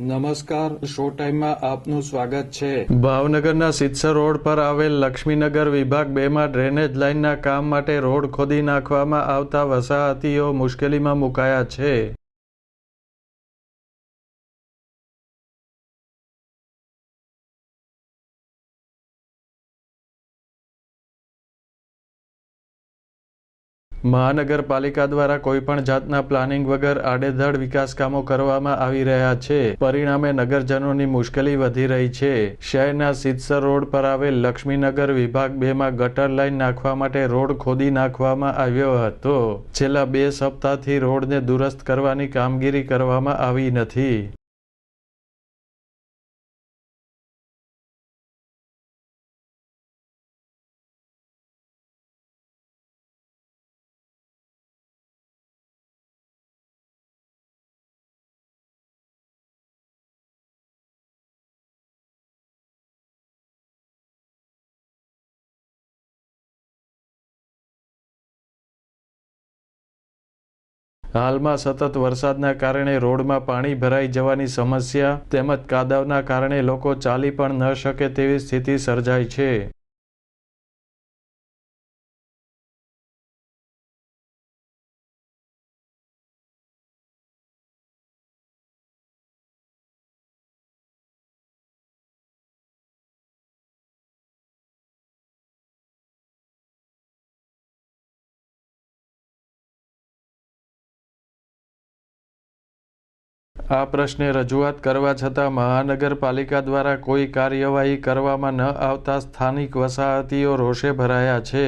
નમસ્કાર શો ટાઈમમાં આપનું સ્વાગત છે. ભાવનગરના સિત્સર રોડ પર આવેલ લક્ષ્મીનગર વિભાગ બેમાં ડ્રેનેજ લાઇનના કામ માટે રોડ ખોદી નાખવામાં આવતા વસાહતીઓ મુશ્કેલીમાં મુકાયા છે. મહાનગરપાલિકા દ્વારા કોઈપણ જાતના પ્લાનિંગ વગર આડેધડ વિકાસ કામો કરવામાં આવી રહ્યા છે. પરિણામે નગરજનોની મુશ્કેલી વધી રહી છે. શહેરના સિત્સર રોડ પર આવેલ લક્ષ્મીનગર વિભાગ બેમાં ગટર લાઇન નાખવા માટે રોડ ખોદી નાખવામાં આવ્યો હતો. છેલ્લા બે સપ્તાહથી રોડને દુરસ્ત કરવાની કામગીરી કરવામાં આવી નથી. હાલમાં સતત વરસાદના કારણે રોડમાં પાણી ભરાઈ જવાની સમસ્યા તેમજ કાદવના કારણે લોકો ચાલી પણ ન શકે તેવી સ્થિતિ સર્જાઈ છે. આ પ્રશ્ને રજૂઆત કરવા છતાં મહાનગરપાલિકા દ્વારા કોઈ કાર્યવાહી કરવામાં ન આવતા સ્થાનિક વસાહતીઓ રોષે ભરાયા છે.